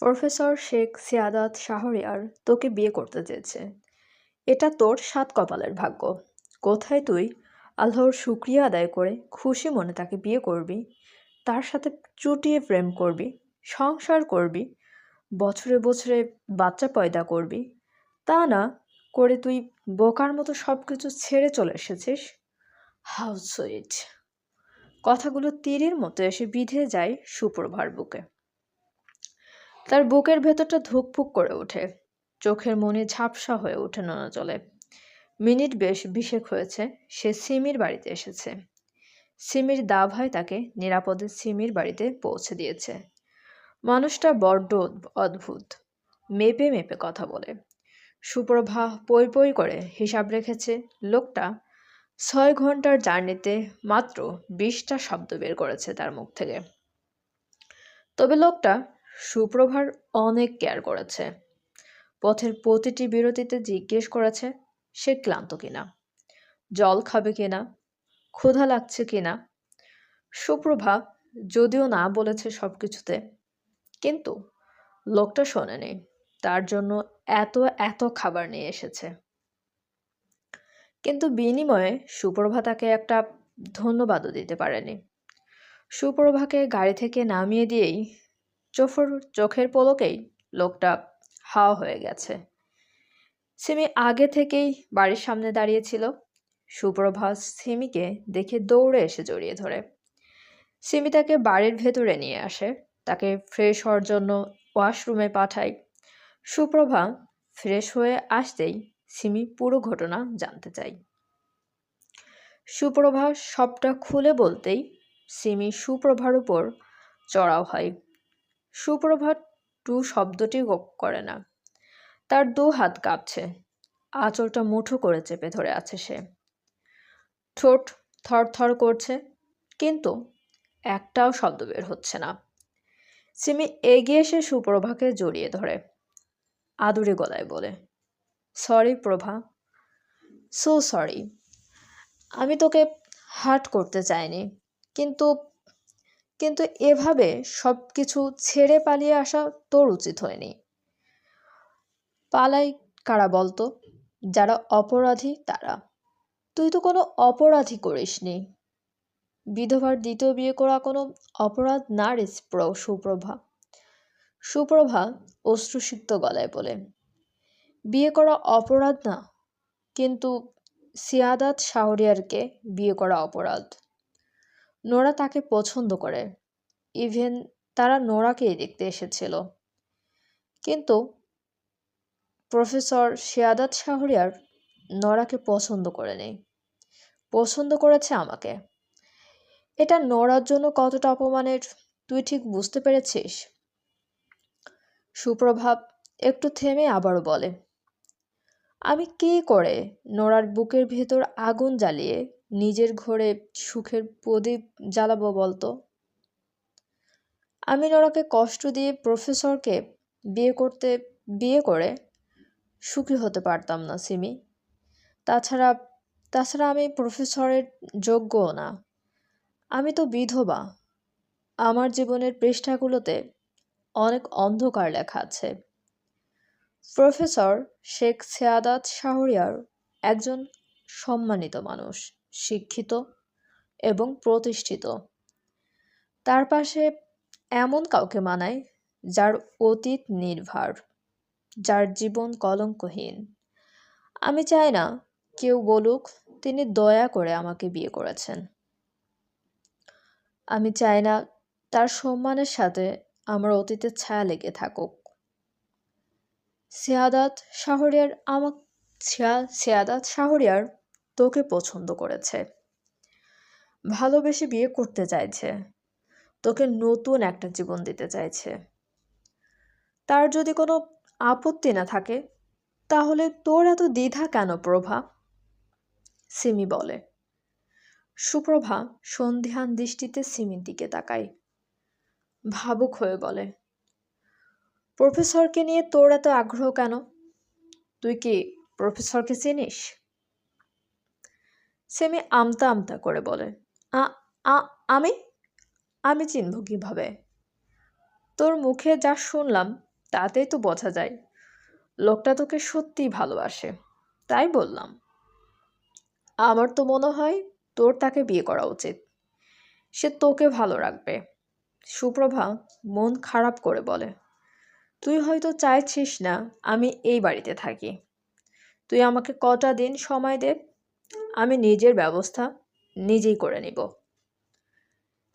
Professor Sheikh সিয়াদাত Shahriar তোকে বিয়ে করতে চেয়েছে। এটা তোর সাত কপালের ভাগ্য। কোথায় তুই আল্লাহর শুক্রিয়া আদায় করে খুশি মনে তাকে বিয়ে করবি, তার সাথে চুটিয়ে প্রেম করবি, সংসার করবি, বছরে বছরে বাচ্চা পয়দা করবি, তা না করে তুই বোকার মতো সব কিছু ছেড়ে চলে এসেছিস? হাউস কথাগুলো তীরের মতো এসে বিঁধে যায় সুপ্রভার বুকে। তার বুকের ভেতরটা ধুকপুক করে ওঠে। চোখের মনে ঝাপসা হয়ে ওঠে নোনা চলে মিনিট বেশ বিশেক হয়েছে, সে সিমির বাড়িতে এসেছে। সিমির দাভায় তাকে নিরাপদে সিমির বাড়িতে পৌঁছে দিয়েছে। মানুষটা বড্ড অদ্ভুত। মেপে মেপে কথা বলে। সুপ্রভা পই পই করে হিসাব রেখেছে, লোকটা ছয় ঘণ্টার জার্নিতে মাত্র বিশটা শব্দ বের করেছে তার মুখ থেকে। তবে লোকটা সুপ্রভার অনেক কেয়ার করেছে। পথের প্রতিটি বিরতিতে জিজ্ঞেস করেছে, সে ক্লান্ত কিনা? জল খাবে কিনা? ক্ষুধা লাগছে কিনা? সুপ্রভা যদিও না বলেছে সব কিছুতে কিন্তু লোকটা শোনেনি। তার জন্য এত এত খাবার নিয়ে এসেছে। কিন্তু বিনিময়ে সুপ্রভা তাকে একটা ধন্যবাদও দিতে পারেনি। সুপ্রভাকে গাড়ি থেকে নামিয়ে দিয়েই চোফর চোখের পলকেই লোকটা হাওয়া হয়ে গেছে। সিমি আগে থেকেই বাড়ির সামনে দাঁড়িয়েছিল। সুপ্রভা সিমিকে দেখে দৌড়ে এসে জড়িয়ে ধরে। সিমি তাকে বাড়ির ভেতরে নিয়ে আসে। তাকে ফ্রেশ হওয়ার জন্য ওয়াশরুমে পাঠায়। সুপ্রভা ফ্রেশ হয়ে আসতেই সিমি পুরো ঘটনা জানতে চাই সুপ্রভা সবটা খুলে বলতেই সিমি সুপ্রভার উপর চড়াও হয়। সুপ্রভা টু শব্দটি করে না। তার দু হাত কাঁপছে। আঁচলটা মুঠো করে চেপে ধরে আছে সে। ঠোঁট থর থর করছে, কিন্তু একটাও শব্দ বের হচ্ছে না। সিমি এগিয়ে এসে সুপ্রভাকে জড়িয়ে ধরে। আদুরে গলায় বলে, সরি প্রভা। So sorry. আমি তোকে হার্ট করতে চাইনি, কিন্তু কিন্তু এভাবে সব কিছু ছেড়ে পালিয়ে আসা তোর উচিত হয়নি। পালাই কারা বলতো? যারা অপরাধী তারা। তুই তো কোনো অপরাধী করিসনি বিধবার দ্বিতীয় বিয়ে করা কোনো অপরাধ না রে সুপ্রভা। সুপ্রভা অশ্রুসিক্ত গলায় বলে, বিয়ে করা অপরাধ না, কিন্তু সিয়াদাত শাহরিয়ারকে বিয়ে করা অপরাধ। নোরা তাকে পছন্দ করে। ইভেন তারা নোরাকেই দেখতে এসেছিল। কিন্তু প্রফেসর শিয়াদাত শাহরিয়ার নরাকে পছন্দ করে নেই পছন্দ করেছে আমাকে। এটা নড়ার জন্য কতটা অপমানের, তুই ঠিক বুঝতে পেরেছিস? সুপ্রভাব একটু থেমে আবারও বলে, আমি কি করে নোড়ার বুকের ভেতর আগুন জ্বালিয়ে নিজের ঘরে সুখের প্রদীপ জ্বালাবো বলতো। আমি নোরাকে কষ্ট দিয়ে প্রফেসরকে বিয়ে করতে, বিয়ে করে সুখী হতে পারতাম না সিমি। তাছাড়া তাছাড়া আমি প্রফেসরের যোগ্যও না। আমি তো বিধবা। আমার জীবনের পৃষ্ঠাগুলোতে অনেক অন্ধকার লেখা আছে। প্রফেসর শেখ সেয়াদাত শাহরিয়ার একজন সম্মানিত মানুষ। শিক্ষিত এবং প্রতিষ্ঠিত। তার পাশে এমন কাউকে মানায় যার অতীত নির্ভার, যার জীবন কলঙ্কহীন। আমি চাই না কেউ বলুক তিনি দয়া করে আমাকে বিয়ে করেছেন। আমি চাই না তার সম্মানের সাথে আমার অতীতের ছায়া লেগে থাকুক। সিয়াদাত শাহরিয়ার আমার সিয়াদাত শাহরিয়ার তোকে পছন্দ করেছে। ভালোবেসে বিয়ে করতে চাইছে। তোকে নতুন একটা জীবন দিতে চাইছে। তার যদি কোনো আপত্তি না থাকে, তাহলে তোর এত দ্বিধা কেন প্রভা? সিমি বলে। সুপ্রভা সন্ধিহান দৃষ্টিতে সিমির দিকে তাকায়। ভাবুক হয়ে বলে, প্রফেসরকে নিয়ে তোর এত আগ্রহ কেন? তুই কি প্রফেসরকে চিনিস? সেমি আমতা আমতা করে বলে আমি? আমি চিনব কীভাবে? তোর মুখে যা শুনলাম, তাতেই তো বোঝা যায়। লোকটা তোকে সত্যিই ভালোবাসে, তাই বললাম। আমার তো মনে হয় তোর তাকে বিয়ে করা উচিত। সে তোকে ভালো রাখবে। সুপ্রভা মন খারাপ করে বলে, তুই হয়তো চাইছিস না আমি এই বাড়িতে থাকি। তুই আমাকে কটা দিন সময় দে আমি নিজের ব্যবস্থা নিজেই করে নিব।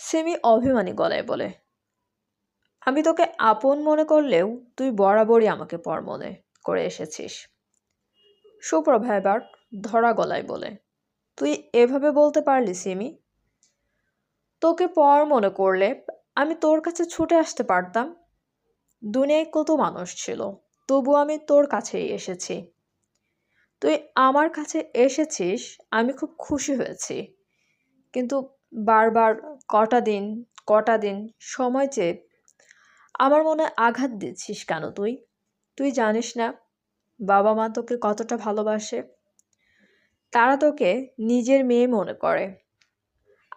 সেমি অভিমানী গলায় বলে, আমি তোকে আপন মনে করলেও তুই বরাবরই আমাকে পর মনে করে এসেছিস। সুপ্রভা এবার ধরা গলায় বলে, তুই এভাবে বলতে পারলি সিমি। তোকে পর মনে করলে আমি তোর কাছে ছুটে আসতে পারতাম। দুনিয়ায় কত মানুষ ছিল তবু আমি তোর কাছেই এসেছি। তুই আমার কাছে এসেছিস, আমি খুব খুশি হয়েছি। কিন্তু বারবার কটা দিন কটা দিন সময় চেয়ে আমার মনে আঘাত দিচ্ছিস কেন তুই? তুই জানিস না, বাবা মা তোকে কতটা ভালোবাসে। তারা তোকে নিজের মেয়ে মনে করে।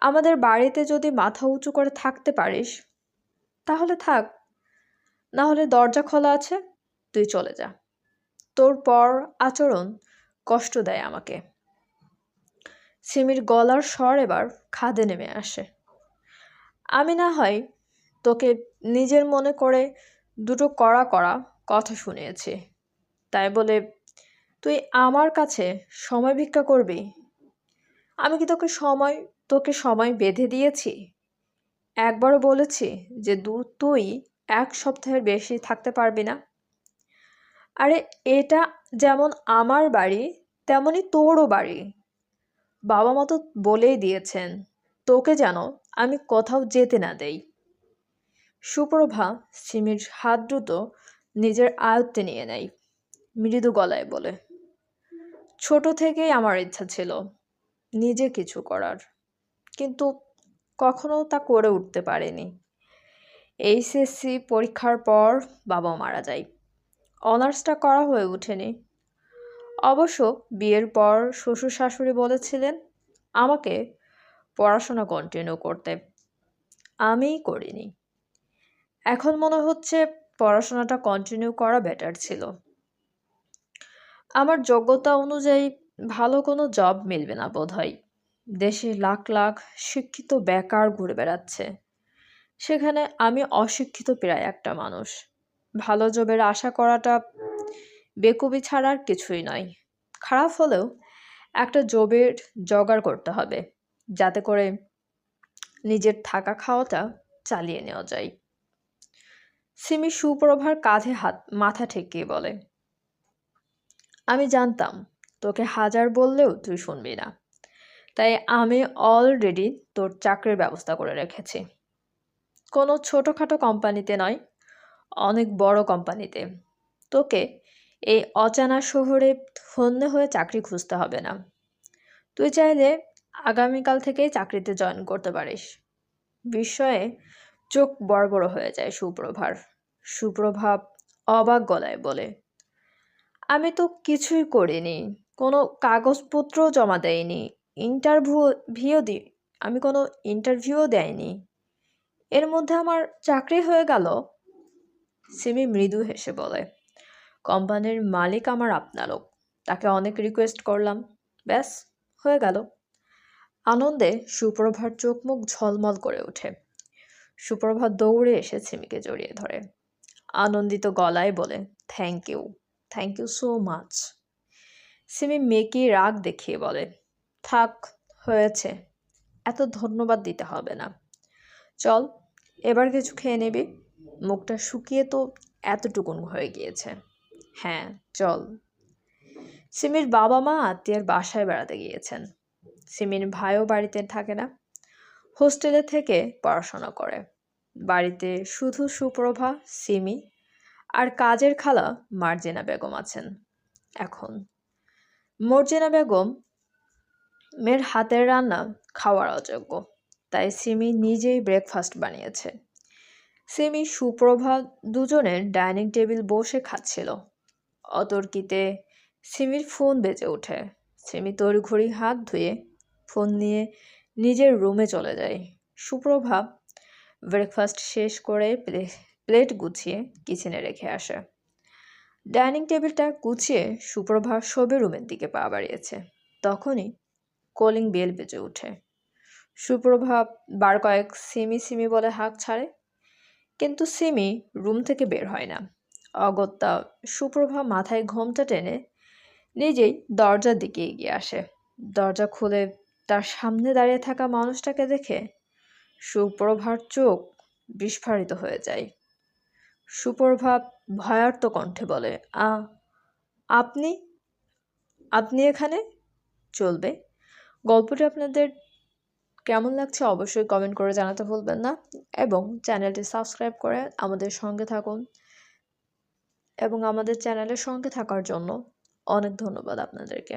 আমাদের বাড়িতে যদি মাথা উঁচু করে থাকতে পারিস, তাহলে থাক। না হলে দরজা খোলা আছে, তুই চলে যা। তোর পর আচরণ কষ্ট দেয় আমাকে। সিমির গলার স্বর এবার খাদে নেমে আসে। আমি না হয় তোকে নিজের মনে করে দুটো কড়া কড়া কথা শুনিয়েছি। তাই বলে, তুই আমার কাছে সময় ভিক্ষা করবি? আমি কি তোকে সময় তোকে সময় বেঁধে দিয়েছি? একবারও বলেছি যে দু তুই এক সপ্তাহের বেশি থাকতে পারবি না। আরে, এটা যেমন আমার বাড়ি, তেমনই তোরও বাড়ি। বাবা মা তো বলেই দিয়েছেন, তোকে যেন আমি কোথাও যেতে না দেই। সুপ্রভা সিমির হাত দুটো নিজের আয়ত্তে নিয়ে নেয়, মৃদু গলায় বলে, ছোট থেকেই আমার ইচ্ছা ছিল নিজে কিছু করার, কিন্তু কখনো তা করে উঠতে পারেনি। এইচএসসি পরীক্ষার পর বাবা মারা যায়। অনার্সটা করা হয়ে ওঠেনি। অবশ্য বিয়ের পর শ্বশুর শাশুড়ি বলেছিলেন, আমাকে পড়াশোনা কন্টিনিউ করতে। আমিই করিনি। এখন মনে হচ্ছে পড়াশোনাটা কন্টিনিউ করা বেটার ছিল। আমার যোগ্যতা অনুযায়ী ভালো কোনো জব মিলবে না বোধ হয় দেশে লাখ লাখ শিক্ষিত বেকার ঘুরে বেড়াচ্ছে। সেখানে আমি অশিক্ষিত প্রায় একটা মানুষ। ভালো জবের আশা করাটা বেকুবি ছাড়ার কিছুই নয়। খারাপ হলেও একটা জবের জোগাড় করতে হবে, যাতে করে নিজের থাকা খাওয়াটা চালিয়ে নেওয়া যায়। সিমি সুপ্রভার কাঁধে হাত, মাথা ঠেকিয়ে বলে, আমি জানতাম, তোকে হাজার বললেও তুই শুনবি না। তাই আমি অলরেডি তোর চাকরির ব্যবস্থা করে রেখেছি। কোনো ছোটোখাটো কোম্পানিতে নয় অনেক বড় কোম্পানিতে। তোকে এই অচানা শহরে হন্যে হয়ে চাকরি খুঁজতে হবে না। তুই চাইলে আগামীকাল থেকেই চাকরিতে জয়েন করতে পারিস। বিস্ময়ে চোখ বড় বড় হয়ে যায় সুপ্রভার। সুপ্রভাব অবাক গলায় বলে, আমি তো কিছুই করিনি। কোনো কাগজপত্র জমা দেয়নি ইন্টারভিউ ভিও দি, আমি কোনো ইন্টারভিউও দেয়নি এর মধ্যে আমার চাকরি হয়ে গেল। সিমি মৃদু হেসে বলে, কোম্পানির মালিক আমার আপনারও তাকে অনেক রিকোয়েস্ট করলাম। ব্যাস, হয়ে গেল। আনন্দে সুপ্রভার চোখ মুখ ঝলমল করে ওঠে। সুপ্রভা দৌড়ে এসে সিমিকে জড়িয়ে ধরে। আনন্দিত গলায় বলে thank you thank you so much Simi মেকি রাগ দেখিয়ে বলে, থাক, হয়েছে। এত ধন্যবাদ দিতে হবে না। চল, এবার কিছু খেয়ে নিবি। মুখটা শুকিয়ে তো এতটুকুন হয়ে গিয়েছে। হ্যাঁ চল। সিমির বাবা মা আত্মীয়ের বাসায় বেড়াতে গিয়েছেন। সিমির ভাইও বাড়িতে থাকে না। হোস্টেলে থেকে পড়াশোনা করে। বাড়িতে শুধু সুপ্রভা, সিমি আর কাজের খালা মার্জিনা বেগম আছেন এখন। মর্জিনা বেগম মেয়ের হাতের রান্না খাওয়ার অযোগ্য, তাই সিমি নিজেই ব্রেকফাস্ট বানিয়েছে। সিমি সুপ্রভা দুজনের ডাইনিং টেবিল বসে খাচ্ছিল। অতর্কিতে সিমির ফোন বেজে ওঠে। সিমি তড়িঘড়ি হাত ধুয়ে ফোন নিয়ে নিজের রুমে চলে যায়। সুপ্রভা ব্রেকফাস্ট শেষ করে প্লে, প্লেট গুছিয়ে কিচেনে রেখে আসে। ডাইনিং টেবিলটা গুছিয়ে সুপ্রভা শোবে রুমের দিকে পা বাড়িয়েছে। তখনই কলিং বেল বেজে ওঠে। সুপ্রভা বার কয়েক সিমি সিমি বলে হাঁক ছাড়ে। কিন্তু সিমি রুম থেকে বের হয় না। অগত্যা সুপ্রভা মাথায় ঘোমটা টেনে নিজেই দরজার দিকে এগিয়ে আসে। দরজা খুলে তার সামনে দাঁড়িয়ে থাকা মানুষটাকে দেখে সুপ্রভার চোখ বিস্ফারিত হয়ে যায়। সুপ্রভা ভয়ার্ত কণ্ঠে বলে, আ, আপনি? আপনি এখানে? চলবে। গল্পটি আপনাদের কেমন লাগছে অবশ্যই কমেন্ট করে জানাতে ভুলবেন না এবং চ্যানেলটি সাবস্ক্রাইব করে আমাদের সঙ্গে থাকুন। এবং আমাদের চ্যানেলের সঙ্গে থাকার জন্য অনেক ধন্যবাদ আপনাদেরকে।